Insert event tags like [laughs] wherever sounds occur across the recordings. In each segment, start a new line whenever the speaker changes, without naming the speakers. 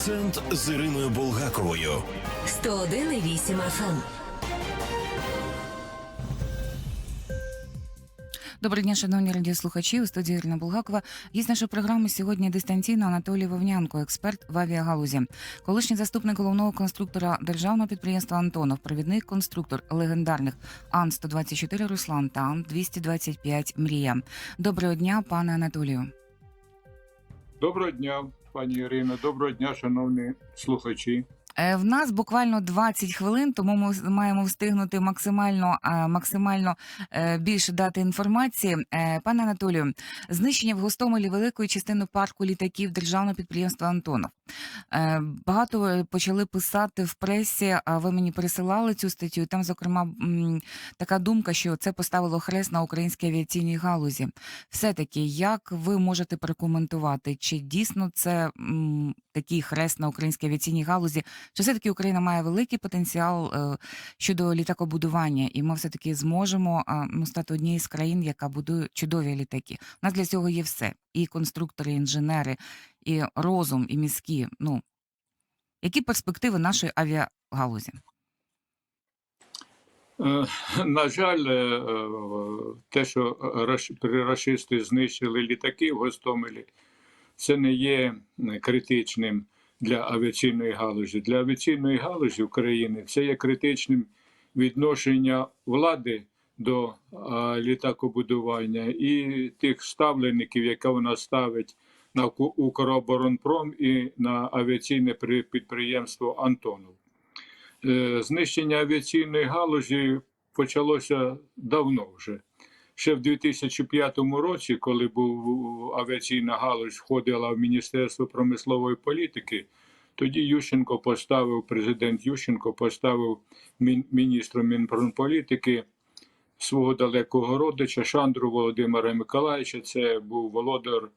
Цент з Іриною Булгаковою.
101,8 FM.
Доброго дня, шановні радіослухачі. У студії Ірина Булгакова. Гість нашої програми сьогодні дистанційно Анатолій Вовнянко, експерт в авіагалузі, колишній заступник головного конструктора державного підприємства Антонов, провідний конструктор легендарних Ан 124 Руслан та Ан 225 Мрія. Доброго дня, пане Анатолію.
Доброго дня, пані Ірино. Доброго дня, шановні слухачі.
Е, В нас буквально 20 хвилин, тому ми маємо встигнути максимально максимально е, більше дати інформації. Е, Пане Анатолію, знищення в Гостомелі великої частини парку літаків державного підприємства Антонов. Е, Багато е, почали писати в пресі. А ви мені пересилали цю статтю. Там, зокрема, така думка, що це поставило хрест на українській авіаційній галузі. Все таки, як ви можете прокоментувати, чи дійсно це такий хрест на українській авіаційній галузі? Чи все таки Україна має великий потенціал е, щодо літакобудування, і ми все таки зможемо ну, стати однією з країн, яка будує чудові літаки? У нас для цього є все: і конструктори, і інженери, і розум, і мізки. Ну які перспективи нашої авіагалузі?
Е, На жаль, е, те, що раш- знищили літаки в Гостомелі, це не є критичним для авіаційної галузі. Для авіаційної галузі України це є критичним відношення влади до літакобудування і тих ставленників, яке вона ставить на Укроборонпром і на авіаційне підприємство Антонов. Е, Знищення авіаційної галузі почалося давно вже. Ще в 2005 році, коли був авіаційна галузь входила в Міністерство промислової політики, тоді Ющенко поставив, президент Ющенко поставив міністром Мінпромполітики свого далекого родича Шандру Володимира Миколаївича. Це був володар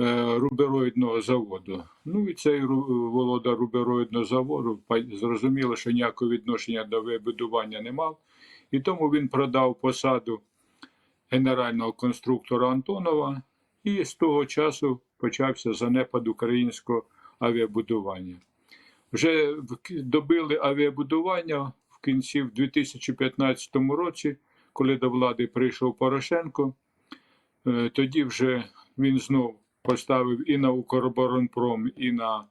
е, рубероїдного заводу. Ну і цей володар рубероїдного заводу зрозуміло, що ніякого відношення до вибудування не мав, і тому він продав посаду генерального конструктора Антонова, і з того часу почався занепад українського авіабудування. Вже добили авіабудування в кінці в 2015 році, коли до влади прийшов Порошенко. Е, Тоді вже він знов поставив і на Укроборонпром, і на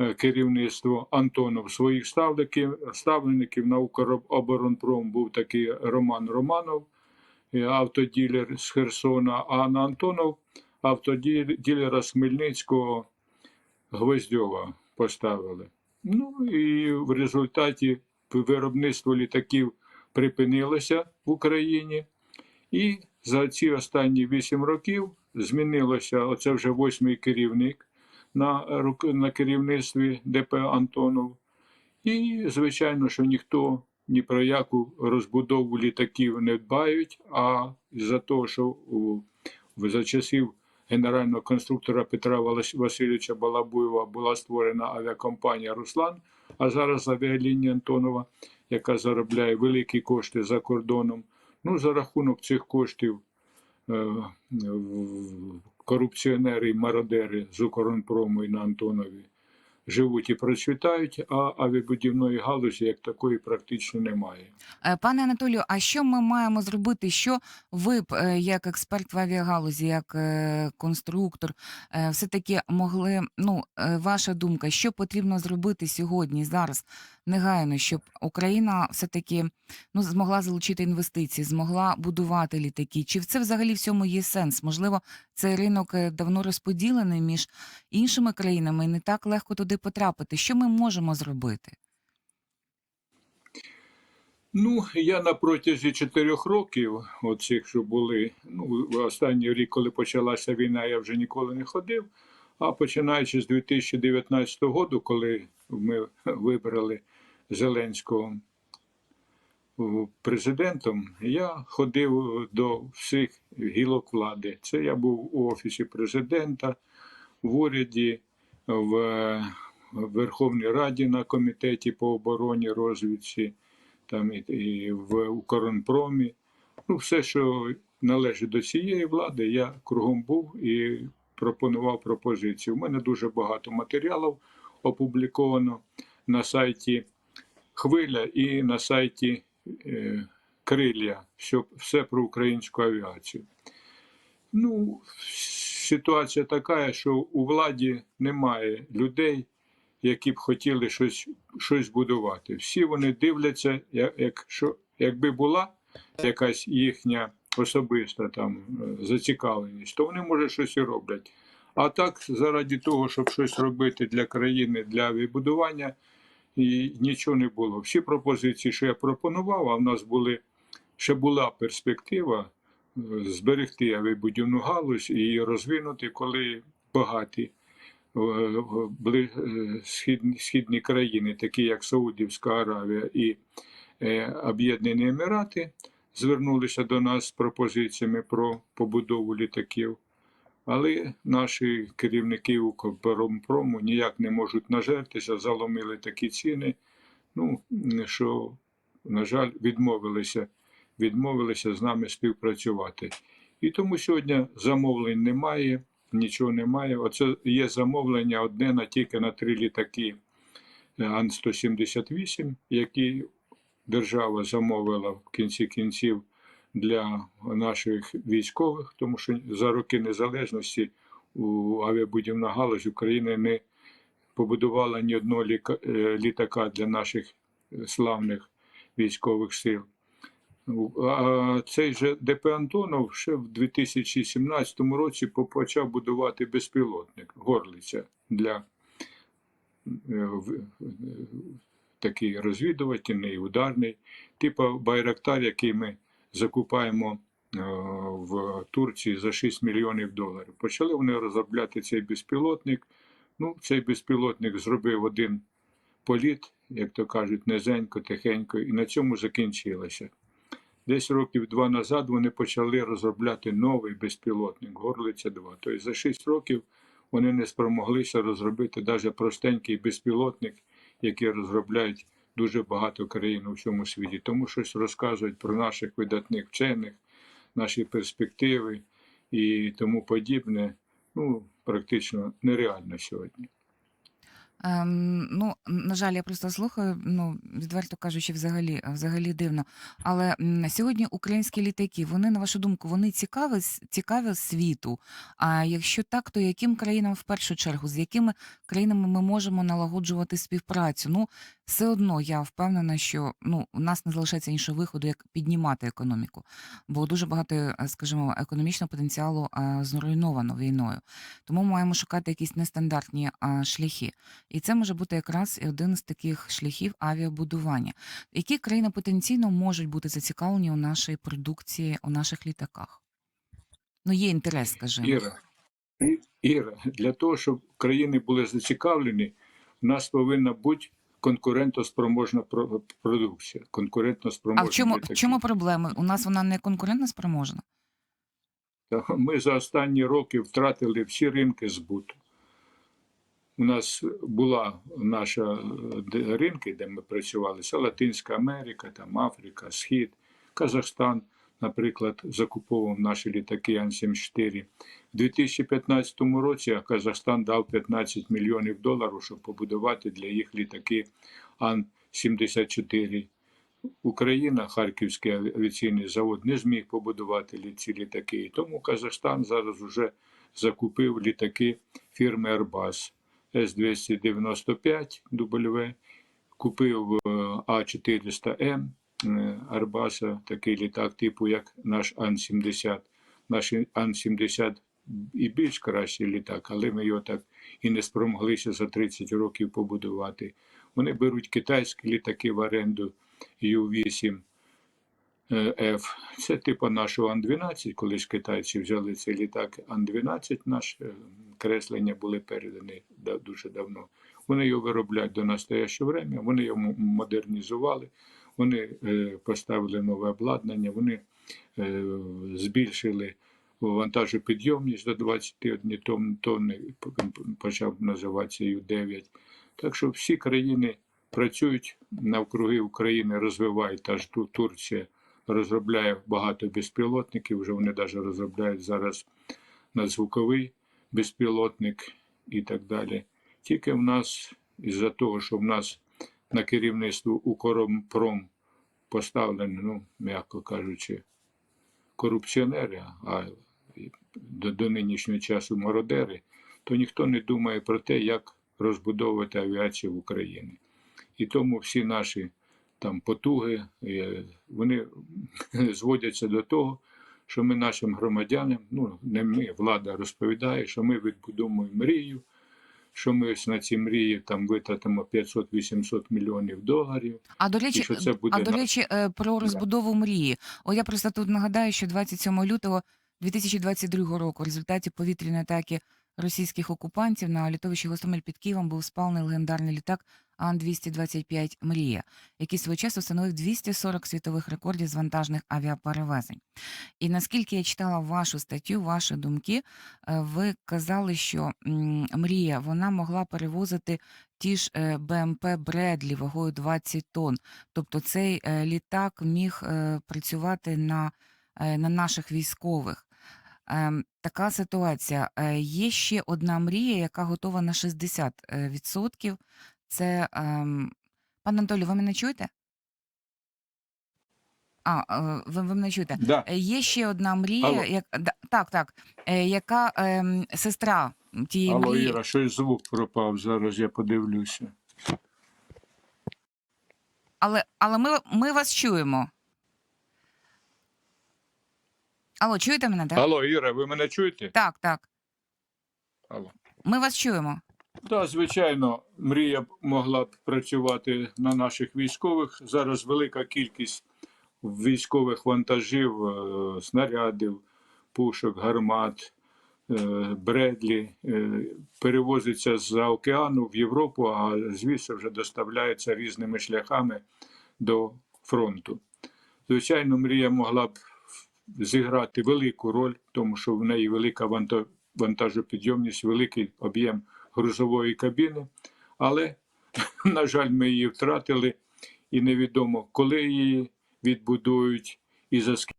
е, керівництво Антонов своїх ставників. Ставленників на Укроборонпром був такий Роман Романов, автоділер з Херсона, а на Антонов автоділера з Хмельницького Гвоздьова поставили. Ну і в результаті виробництво літаків припинилося в Україні. І за ці останні вісім років змінилося оце вже восьмий керівник на, на керівництві ДП Антонов. І, звичайно, що ніхто ні про яку розбудову літаків не дбають, а за того, що за часів генерального конструктора Петра Васильовича Балабуєва була створена авіакомпанія Руслан, а зараз авіалінія Антонова, яка заробляє великі кошти за кордоном. Ну, за рахунок цих коштів е, корупціонери і мародери з Укрпрому і на Антонові живуть і процвітають, а авіабудівної галузі як такої практично немає.
Е, Пане Анатолію, а що ми маємо зробити? Що ви б, е, як експерт в авіагалузі, як е, конструктор, е, все-таки могли, ну, ваша думка, що потрібно зробити сьогодні, зараз, негайно, щоб Україна все-таки ну, змогла залучити інвестиції, змогла будувати літаки? Чи в це взагалі всьому є сенс? Можливо, цей ринок е, давно розподілений між іншими країнами і не так легко туди потрапити. Що ми можемо зробити?
Ну, я на протязі чотирьох років, оцих, що були, ну, в останній рік, коли почалася війна, я вже ніколи не ходив. А починаючи з 2019 року, коли ми вибрали Зеленського президентом, я ходив до всіх гілок влади. Це я був у офісі президента, в уряді, в Верховній Раді на комітеті по обороні, розвідці, там і, в Укрпромі. Ну, все, що належить до цієї влади, я кругом був і пропонував пропозиції. У мене дуже багато матеріалів опубліковано на сайті Хвиля і на сайті е, Крилля, що все про українську авіацію. Ну, ситуація така, що у владі немає людей, які б хотіли щось, щось будувати. Всі вони дивляться, як, якщо, якби була якась їхня особиста там е, зацікавленість, то вони може щось і роблять. А так, заради того, щоб щось робити для країни, для відбудування, і нічого не було. Всі пропозиції, що я пропонував, а в нас були ще була перспектива е, зберегти авіабудівну галузь і її розвинути, коли багаті е, е, східні, східні країни, такі як Саудівська Аравія і Об'єднані Емірати, звернулися до нас з пропозиціями про побудову літаків. Але наші керівники Укрпромпрому ніяк не можуть нажертися, заломили такі ціни, ну, що, на жаль, відмовилися, відмовилися з нами співпрацювати. І тому сьогодні замовлень немає, нічого немає. Оце є замовлення одне на тільки на три літаки е, Ан-178, які держава замовила в кінці кінців для наших військових, тому що за роки незалежності у авіабудівна галузь України не побудувала ні одного е, літака для наших е, славних військових сил. А цей же ДП Антонов ще в 2017 році почав будувати безпілотник Горлиця для е, такий розвідувальний, ударний, типу Байрактар, який ми закупаємо е, в Турції за 6 мільйонів доларів. Почали вони розробляти цей безпілотник. Ну, цей безпілотник зробив один політ, як то кажуть, низенько, тихенько, і на цьому закінчилося. Десь років два назад вони почали розробляти новий безпілотник Горлиця 2. Тобто за 6 років вони не спромоглися розробити навіть простенький безпілотник, який розробляють дуже багато країн у всьому світі. Тому щось розказують про наших видатних вчених, наші перспективи і тому подібне. Ну, практично нереально сьогодні.
Ем, ну, на жаль, я просто слухаю, ну, відверто кажучи, взагалі, взагалі дивно. Але м, сьогодні українські літаки, вони, на вашу думку, вони цікаві, цікаві світу. А якщо так, то яким країнам в першу чергу, з якими країнами ми можемо налагоджувати співпрацю? Ну, все одно я впевнена, що ну, у нас не залишається іншого виходу, як піднімати економіку. Бо дуже багато, е, скажімо, економічного потенціалу е, зруйновано війною. Тому маємо шукати якісь нестандартні е, шляхи. І це може бути якраз і один з таких шляхів авіабудування. Які країни потенційно можуть бути зацікавлені у нашій продукції, у наших літаках? Ну, є інтерес, скажімо.
Іра, Іра, для того, щоб країни були зацікавлені, у нас повинна бути конкурентоспроможна про- продукція.
А в чому, в чому проблеми? У нас вона не конкурентно спроможна?
Ми за останні роки втратили всі ринки збуту. У нас була наша е, ринки, де ми працювали, це Латинська Америка, там Африка, Схід, Казахстан, наприклад, закуповував наші літаки Ан-74. У 2015 році Казахстан дав 15 мільйонів доларів, щоб побудувати для їх літаки Ан-74. Україна, Харківський авіаційний завод, не зміг побудувати ці літаки. Тому Казахстан зараз вже закупив літаки фірми Airbus С-295 W, купив е, А400М е, Airbus, такий літак, типу як наш Ан-70. Наш Ан-70 і більш кращий літак, але ми його так і не спромоглися за 30 років побудувати. Вони беруть китайські літаки в оренду Ю-8 е, F. Це типу нашого Ан-12, коли ж китайці взяли цей літак Ан-12, наш е, креслення були передані дуже давно. Вони його виробляють до настоящого времени, вони його модернізували, вони е, поставили нове обладнання, вони е, збільшили вантажопідйомність до 21 тонн- тонни, почав називатися Ю-9. Так що всі країни працюють навкруги України, розвивають та ж Ту- Турція розробляє багато безпілотників. Вже вони навіть розробляють зараз надзвуковий безпілотник і так далі. Тільки в нас із-за того, що в нас на керівництво Укрпром поставлені, ну, м'яко кажучи, корупціонери, а до, до нинішнього часу мародери, то ніхто не думає про те, як розбудовувати авіацію в Україні. І тому всі наші там потуги, вони [laughs] зводяться до того, що ми нашим громадянам, ну не ми, влада розповідає, що ми відбудовуємо мрію, що ми ось на ці мрії там витратимо 500-800 мільйонів доларів.
А до речі,
що це буде
а до речі, е, про розбудову мрії. О, я просто тут нагадаю, що 27 лютого 2022 року в результаті повітряної атаки російських окупантів на літовищі Гостомель під Києвом був спалений легендарний літак Ан-225 Мрія, який свого часу встановив 240 світових рекордів з вантажних авіаперевезень. І наскільки я читала вашу статтю, ваші думки, е, ви казали, що мрія вона могла перевозити ті ж е, БМП Бредлі вагою 20 тонн. Тобто цей е, літак міг працювати на, на наших військових. Ем, Така ситуація. Е, Є ще одна мрія, яка готова на 60%. е. Це ем, пан Анатолій, ви мене чуєте? А, е, ви, ви мене чуєте?
Да.
Є ще одна мрія,
Алло.
як так, так, яка ем, сестра тієї
Алло,
мрії.
Іра, щось звук пропав. Зараз я подивлюся.
Але, але ми, ми вас чуємо. Алло, чуєте мене, так?
Алло, Іра, ви мене чуєте?
Так, так.
Алло.
Ми вас чуємо.
Так, звичайно, мрія б могла б працювати на наших військових. Зараз велика кількість військових вантажів, е, снарядів, пушок, гармат, е, бредлі е, перевозиться з-за океану в Європу, а звідси вже доставляється різними шляхами до фронту. Звичайно, мрія могла б зіграти велику роль, тому що в неї велика вантажопідйомність, великий об'єм грузової кабіни, але, [laughs] на жаль, ми її втратили, і невідомо, коли її відбудують і за скільки.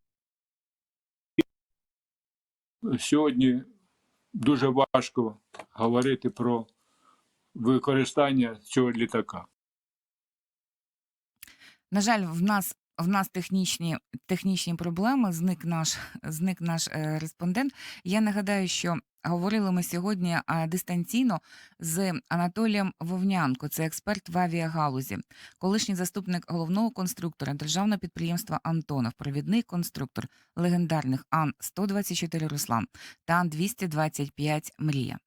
Сьогодні дуже важко говорити про використання цього літака.
На жаль, в нас в нас технічні, технічні проблеми. Зник наш зник наш е, респондент. Я нагадаю, що говорили ми сьогодні е, дистанційно з Анатолієм Вовнянко, це експерт в авіагалузі, колишній заступник головного конструктора державного підприємства Антонов, провідний конструктор легендарних Ан 124 Руслан та Ан 225 Мрія.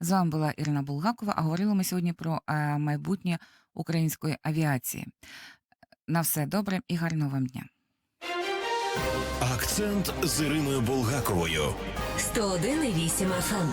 З вами була Ірина Булгакова. А говорили ми сьогодні про е, майбутнє української авіації. На все добре і гарного вам дня.
Акцент з Іриною Булгаковою.
101,8 FM.